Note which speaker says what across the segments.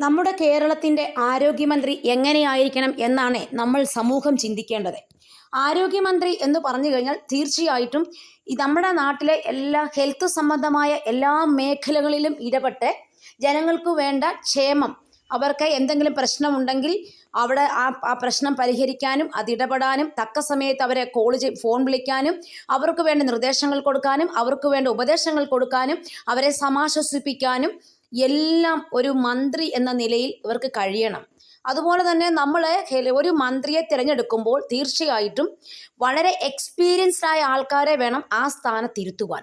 Speaker 1: നമ്മുടെ കേരളത്തിന്റെ ആരോഗ്യമന്ത്രി എങ്ങനെയായിരിക്കണം എന്നാണ് നമ്മൾ സമൂഹം ചിന്തിക്കേണ്ടത്. ആരോഗ്യമന്ത്രി എന്ന് പറഞ്ഞു കഴിഞ്ഞാൽ തീർച്ചയായിട്ടും ഈ നമ്മുടെ നാട്ടിലെ എല്ലാ ഹെൽത്ത് സംബന്ധമായ എല്ലാ മേഖലകളിലും ഇടപെട്ട് ജനങ്ങൾക്ക് വേണ്ട ക്ഷേമം അവർക്ക് എന്തെങ്കിലും പ്രശ്നമുണ്ടെങ്കിൽ അവിടെ ആ ആ പ്രശ്നം പരിഹരിക്കാനും അതിടപെടാനും തക്ക സമയത്ത് അവരെ കോൾ ചെയ് ഫോൺ വിളിക്കാനും അവർക്ക് വേണ്ട നിർദ്ദേശങ്ങൾ കൊടുക്കാനും അവർക്ക് വേണ്ട ഉപദേശങ്ങൾ കൊടുക്കാനും അവരെ സമാശ്വസിപ്പിക്കാനും എല്ലാം ഒരു മന്ത്രി എന്ന നിലയിൽ ഇവർക്ക് കഴിയണം. അതുപോലെ തന്നെ നമ്മൾ ഒരു മന്ത്രിയെ തിരഞ്ഞെടുക്കുമ്പോൾ തീർച്ചയായിട്ടും വളരെ എക്സ്പീരിയൻസ്ഡ് ആയ ആൾക്കാരെ വേണം ആ സ്ഥാനത്തിരുത്തുവാൻ.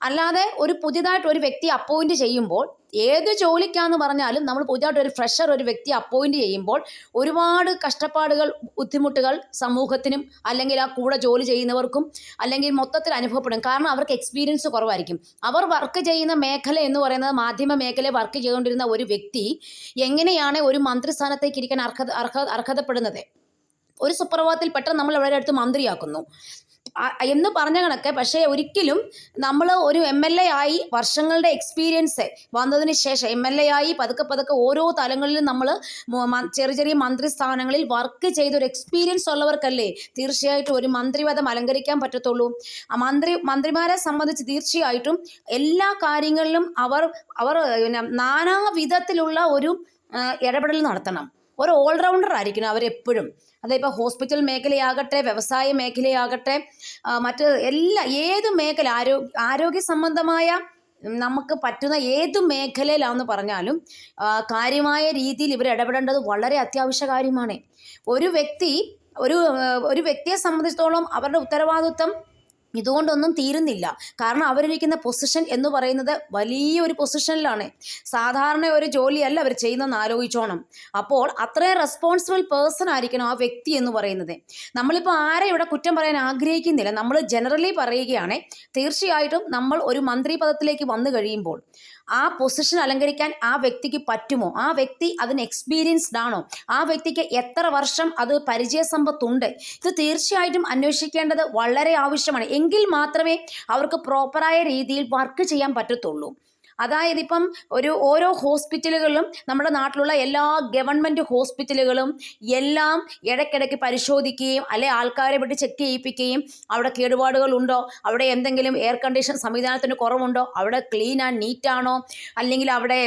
Speaker 1: അല്ലാതെ ഒരു പുതിയതായിട്ട് ഒരു വ്യക്തി അപ്പോയിന്റ് ചെയ്യുമ്പോൾ ഏത് ജോലിക്കാന്ന് പറഞ്ഞാലും നമ്മൾ പുതിയതായിട്ട് ഒരു ഫ്രഷർ ഒരു വ്യക്തി അപ്പോയിന്റ് ചെയ്യുമ്പോൾ ഒരുപാട് കഷ്ടപ്പാടുകൾ ബുദ്ധിമുട്ടുകൾ സമൂഹത്തിനും അല്ലെങ്കിൽ ആ കൂടെ ജോലി ചെയ്യുന്നവർക്കും അല്ലെങ്കിൽ മൊത്തത്തിൽ അനുഭവപ്പെടും. കാരണം അവർക്ക് എക്സ്പീരിയൻസ് കുറവായിരിക്കും. അവർ വർക്ക് ചെയ്യുന്ന മേഖല എന്ന് പറയുന്നത് മാധ്യമ മേഖലയിൽ വർക്ക് ചെയ്തുകൊണ്ടിരുന്ന ഒരു വ്യക്തി എങ്ങനെയാണ് ഒരു മന്ത്രിസ്ഥാനത്തേക്ക് ഇരിക്കാൻ അർഹത അർഹ അർഹതപ്പെടുന്നത്? ഒരു സുപ്രഭാതത്തിൽ പെട്ടെന്ന് നമ്മൾ അവരുടെ അടുത്ത് മന്ത്രിയാക്കുന്നു. എന്ന് പറഞ്ഞ കണക്ക്. പക്ഷേ ഒരിക്കലും നമ്മൾ ഒരു എം എൽ എ ആയി വർഷങ്ങളുടെ എക്സ്പീരിയൻസ് വന്നതിന് ശേഷം എം എൽ എ ആയി പതുക്കെ പതുക്കെ ഓരോ തലങ്ങളിലും നമ്മൾ ചെറിയ ചെറിയ മന്ത്രി സ്ഥാനങ്ങളിൽ വർക്ക് ചെയ്ത ഒരു എക്സ്പീരിയൻസ് ഉള്ളവർക്കല്ലേ തീർച്ചയായിട്ടും ഒരു മന്ത്രിപദം അലങ്കരിക്കാൻ പറ്റത്തുള്ളൂ. ആ മന്ത്രി മന്ത്രിമാരെ സംബന്ധിച്ച് തീർച്ചയായിട്ടും എല്ലാ കാര്യങ്ങളിലും അവർ അവർ പിന്നെ നാനാ ഒരു ഇടപെടൽ നടത്തണം. ഒരു ഓൾറൗണ്ടർ ആയിരിക്കണം അവരെപ്പോഴും. അതിപ്പോൾ ഹോസ്പിറ്റൽ മേഖലയാകട്ടെ വ്യവസായ മേഖലയാകട്ടെ മറ്റ് എല്ലാ ഏത് മേഖല ആരോഗ്യ ആരോഗ്യ സംബന്ധമായ നമുക്ക് പറ്റുന്ന ഏത് മേഖലയിലാണെന്ന് പറഞ്ഞാലും കാര്യമായ രീതിയിൽ ഇവർ ഇടപെടേണ്ടത് വളരെ അത്യാവശ്യ കാര്യമാണ്. ഒരു വ്യക്തി ഒരു ഒരു വ്യക്തിയെ സംബന്ധിച്ചിടത്തോളം അവരുടെ ഉത്തരവാദിത്വം ഇതുകൊണ്ടൊന്നും തീരുന്നില്ല. കാരണം അവരിരിക്കുന്ന പൊസിഷൻ എന്ന് പറയുന്നത് വലിയൊരു പൊസിഷനിലാണ് സാധാരണ ഒരു ജോലിയല്ല അവർ ചെയ്യുന്നതെന്ന് ആലോചിച്ചോണം. അപ്പോൾ അത്രയും റെസ്പോൺസിബിൾ പേഴ്സൺ ആയിരിക്കണം ആ വ്യക്തി എന്ന് പറയുന്നത്. നമ്മളിപ്പോൾ ആരെ ഇവിടെ കുറ്റം പറയാൻ ആഗ്രഹിക്കുന്നില്ല? നമ്മൾ ജനറലി പറയുകയാണ് തീർച്ചയായിട്ടും നമ്മൾ ഒരു മന്ത്രി പദത്തിലേക്ക് വന്നു കഴിയുമ്പോൾ ആ പൊസിഷൻ അലങ്കരിക്കാൻ ആ വ്യക്തിക്ക് പറ്റുമോ? ആ വ്യക്തി അതിന് എക്സ്പീരിയൻസ്ഡ് ആണോ? ആ വ്യക്തിക്ക് എത്ര വർഷം അത് പരിചയസമ്പത്തുണ്ട്? ഇത് തീർച്ചയായിട്ടും അന്വേഷിക്കേണ്ടത് വളരെ ആവശ്യമാണ്. എങ്കിൽ മാത്രമേ അവർക്ക് പ്രോപ്പറായ രീതിയിൽ വർക്ക് ചെയ്യാൻ പറ്റത്തുള്ളൂ. അതായത് ഇപ്പം ഒരു ഓരോ ഹോസ്പിറ്റലുകളിലും നമ്മുടെ നാട്ടിലുള്ള എല്ലാ ഗവൺമെന്റ് ഹോസ്പിറ്റലുകളും എല്ലാം ഇടയ്ക്കിടയ്ക്ക് പരിശോധിക്കുകയും അല്ലെ ആൾക്കാരെ വിട്ട് ചെക്ക് ചെയ്യിപ്പിക്കുകയും അവിടെ കേടുപാടുകൾ ഉണ്ടോ? അവിടെ എന്തെങ്കിലും എയർ കണ്ടീഷൻ സംവിധാനത്തിന് കുറവുണ്ടോ? അവിടെ ക്ലീൻ ആൻഡ് നീറ്റാണോ അല്ലെങ്കിൽ അവിടെ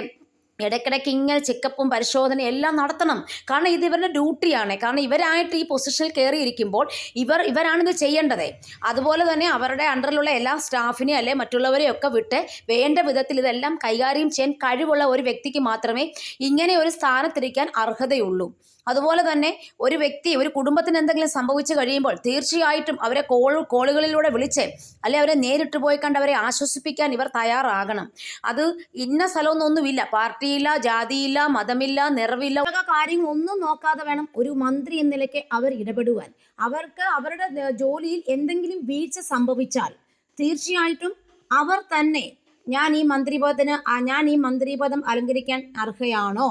Speaker 1: ഇടയ്ക്കിടയ്ക്ക് ഇങ്ങനെ ചെക്കപ്പും പരിശോധനയും എല്ലാം നടത്തണം. കാരണം ഇത് ഇവരുടെ ഡ്യൂട്ടിയാണ് കാരണം ഇവരായിട്ട് ഈ പൊസിഷനിൽ കയറിയിരിക്കുമ്പോൾ ഇവർ ഇവരാണിത് ചെയ്യേണ്ടത്. അതുപോലെ തന്നെ അവരുടെ അണ്ടറിലുള്ള എല്ലാ സ്റ്റാഫിനെയും അല്ലെ മറ്റുള്ളവരെയും ഒക്കെ വിട്ട് വേണ്ട വിധത്തിൽ ഇതെല്ലാം കൈകാര്യം ചെയ്യാൻ കഴിവുള്ള ഒരു വ്യക്തിക്ക് മാത്രമേ ഇങ്ങനെ ഒരു സ്ഥാനത്തിരിക്കാൻ അർഹതയുള്ളൂ. അതുപോലെ തന്നെ ഒരു വ്യക്തി ഒരു കുടുംബത്തിന് എന്തെങ്കിലും സംഭവിച്ചു കഴിയുമ്പോൾ തീർച്ചയായിട്ടും അവരെ കോൾ കോളുകളിലൂടെ വിളിച്ച് അല്ലെ അവരെ നേരിട്ട് പോയി കണ്ട് അവരെ ആശ്വസിപ്പിക്കാൻ ഇവർ തയ്യാറാകണം. അത് ഇന്ന സ്ഥലമൊന്നൊന്നുമില്ല. പാർട്ടിയില്ല ജാതിയില്ല മതമില്ല നിറവില്ല കാര്യങ്ങൾ ഒന്നും നോക്കാതെ വേണം ഒരു മന്ത്രി എന്ന നിലയ്ക്ക് അവർ ഇടപെടുവാൻ. അവർക്ക് അവരുടെ ജോലിയിൽ എന്തെങ്കിലും വീഴ്ച സംഭവിച്ചാൽ തീർച്ചയായിട്ടും അവർ തന്നെ ഞാൻ ഈ മന്ത്രിപദത്തിന് ഞാൻ ഈ മന്ത്രിപദം അലങ്കരിക്കാൻ അർഹയാണോ?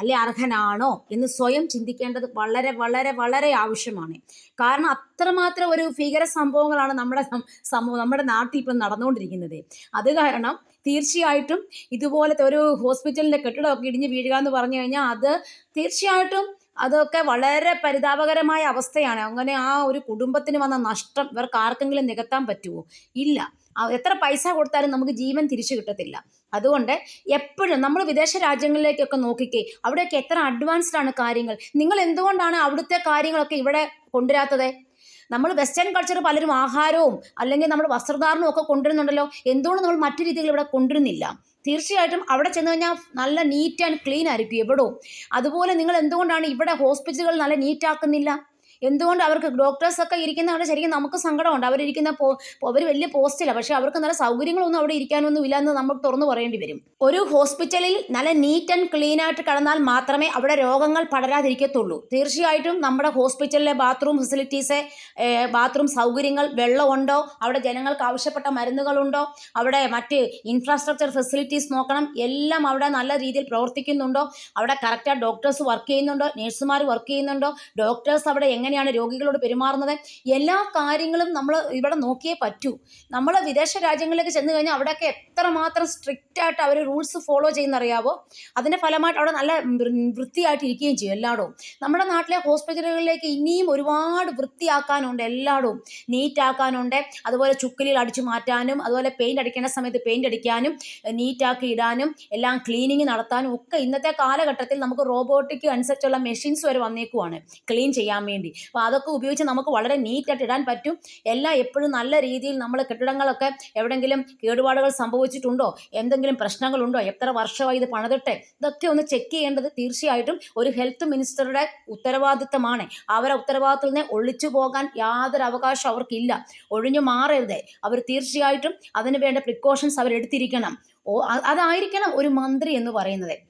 Speaker 1: അല്ലെ അർഹനാണോ എന്ന് സ്വയം ചിന്തിക്കേണ്ടത് വളരെ വളരെ വളരെ ആവശ്യമാണ്. കാരണം അത്രമാത്രം ഒരു ഭീകര സംഭവങ്ങളാണ് നമ്മുടെ സമൂഹം നമ്മുടെ നാട്ടിൽ ഇപ്പം നടന്നുകൊണ്ടിരിക്കുന്നത്. അത് കാരണം തീർച്ചയായിട്ടും ഇതുപോലത്തെ ഒരു ഹോസ്പിറ്റലിന്റെ കെട്ടിടമൊക്കെ ഇടിഞ്ഞ് വീഴുക എന്ന് പറഞ്ഞു കഴിഞ്ഞാൽ അത് തീർച്ചയായിട്ടും അതൊക്കെ വളരെ പരിതാപകരമായ അവസ്ഥയാണ്. അങ്ങനെ ആ ഒരു കുടുംബത്തിന് വന്ന നഷ്ടം ഇവർക്ക് ആർക്കെങ്കിലും നികത്താൻ പറ്റുമോ? ഇല്ല. എത്ര പൈസ കൊടുത്താലും നമുക്ക് ജീവൻ തിരിച്ചു കിട്ടത്തില്ല. അതുകൊണ്ട് എപ്പോഴും നമ്മൾ വിദേശ രാജ്യങ്ങളിലേക്കൊക്കെ നോക്കിക്കേ അവിടെയൊക്കെ എത്ര അഡ്വാൻസ്ഡ് ആണ് കാര്യങ്ങൾ. നിങ്ങൾ എന്തുകൊണ്ടാണ് അവിടുത്തെ കാര്യങ്ങളൊക്കെ ഇവിടെ കൊണ്ടുവരാത്തത്? നമ്മൾ വെസ്റ്റേൺ കൾച്ചർ പലരും ആഹാരവും അല്ലെങ്കിൽ നമ്മൾ വസ്ത്രധാരണവും ഒക്കെ കൊണ്ടുവരുന്നുണ്ടല്ലോ. എന്തുകൊണ്ട് നമ്മൾ മറ്റു രീതികൾ ഇവിടെ കൊണ്ടുവരുന്നില്ല? തീർച്ചയായിട്ടും അവിടെ ചെന്ന് കഴിഞ്ഞാൽ നല്ല നീറ്റ് ആൻഡ് ക്ലീൻ ആയിരിക്കും എവിടോ. അതുപോലെ നിങ്ങൾ എന്തുകൊണ്ടാണ് ഇവിടെ ഹോസ്പിറ്റലുകൾ നല്ല നീറ്റ് ആക്കുന്നില്ല? എന്തുകൊണ്ട് അവർക്ക് ഡോക്ടേഴ്സൊക്കെ ഒക്കെ ഇരിക്കുന്നവിടെ ശരിക്കും നമുക്ക് സങ്കടമുണ്ട്. അവരിരിക്കുന്ന പോ അവർ വലിയ പോസ്റ്റിലാണ് പക്ഷേ അവർക്ക് നല്ല സൗകര്യങ്ങളൊന്നും അവിടെ ഇരിക്കാനൊന്നും ഇല്ല എന്ന് നമുക്ക് തുറന്നു പറയേണ്ടി വരും. ഒരു ഹോസ്പിറ്റലിൽ നല്ല നീറ്റ് ആൻഡ് ക്ലീൻ ആയിട്ട് കടന്നാൽ മാത്രമേ അവിടെ രോഗങ്ങൾ പടരാതിരിക്കത്തുള്ളൂ. തീർച്ചയായിട്ടും നമ്മുടെ ഹോസ്പിറ്റലിലെ ബാത്റൂം ഫെസിലിറ്റീസ് ബാത്റൂം സൗകര്യങ്ങൾ വെള്ളമുണ്ടോ? അവിടെ ജനങ്ങൾക്ക് ആവശ്യപ്പെട്ട മരുന്നുകളുണ്ടോ? അവിടെ മറ്റ് ഇൻഫ്രാസ്ട്രക്ചർ ഫെസിലിറ്റീസ് നോക്കണം. എല്ലാം അവിടെ നല്ല രീതിയിൽ പ്രവർത്തിക്കുന്നുണ്ടോ? അവിടെ കറക്റ്റായിട്ട് ഡോക്ടേഴ്സ് വർക്ക് ചെയ്യുന്നുണ്ടോ? നഴ്സുമാർ വർക്ക് ചെയ്യുന്നുണ്ടോ? ഡോക്ടേഴ്സ് അവിടെ എങ്ങനെ എങ്ങനെയാണ് രോഗികളോട് പെരുമാറുന്നത്? എല്ലാ കാര്യങ്ങളും നമ്മൾ ഇവിടെ നോക്കിയേ പറ്റൂ. നമ്മൾ വിദേശ രാജ്യങ്ങളിലേക്ക് ചെന്ന് കഴിഞ്ഞാൽ അവിടെയൊക്കെ എത്രമാത്രം സ്ട്രിക്റ്റ് ആയിട്ട് അവർ റൂൾസ് ഫോളോ ചെയ്യുന്നറിയാവോ? അതിന്റെ ഫലമായിട്ട് അവിടെ നല്ല വൃത്തിയായിട്ട് ഇരിക്കുകയും ചെയ്യും എല്ലായിടവും. നമ്മുടെ നാട്ടിലെ ഹോസ്പിറ്റലുകളിലേക്ക് ഇനിയും ഒരുപാട് വൃത്തിയാക്കാനുണ്ട് എല്ലായിടവും. നീറ്റ് ആക്കാനുണ്ട്. അതുപോലെ ചുക്കലിൽ അടിച്ചു മാറ്റാനും അതുപോലെ പെയിന്റ് അടിക്കേണ്ട സമയത്ത് പെയിന്റ് അടിക്കാനും നീറ്റാക്കി ഇടാനും എല്ലാം ക്ലീനിങ് നടത്താനും ഒക്കെ ഇന്നത്തെ കാലഘട്ടത്തിൽ നമുക്ക് റോബോട്ടിക് അനുസരിച്ചുള്ള മെഷീൻസ് വരെ വന്നേക്കുവാണ്. ക്ലീൻ ചെയ്യാൻ വേണ്ടി. അപ്പോൾ അതൊക്കെ ഉപയോഗിച്ച് നമുക്ക് വളരെ നീറ്റായിട്ട് ഇടാൻ പറ്റും. എല്ലാം എപ്പോഴും നല്ല രീതിയിൽ നമ്മൾ കെട്ടിടങ്ങളൊക്കെ എവിടെയെങ്കിലും കേടുപാടുകൾ സംഭവിച്ചിട്ടുണ്ടോ? എന്തെങ്കിലും പ്രശ്നങ്ങളുണ്ടോ? എത്ര വർഷമായി ഇത് പണിതിട്ടെ? ഇതൊക്കെ ഒന്ന് ചെക്ക് ചെയ്യേണ്ടത് തീർച്ചയായിട്ടും ഒരു ഹെൽത്ത് മിനിസ്റ്ററുടെ ഉത്തരവാദിത്തമാണ്. അവരെ ഉത്തരവാദിത്തത്തിൽ നിന്ന് ഒളിച്ചു പോകാൻ യാതൊരു അവകാശം അവർക്കില്ല. ഒഴിഞ്ഞു മാറരുത്. അവർ തീർച്ചയായിട്ടും അതിനുവേണ്ട പ്രിക്കോഷൻസ് അവരെടുത്തിരിക്കണം. ഓ അതായിരിക്കണം ഒരു മന്ത്രി എന്ന് പറയുന്നത്.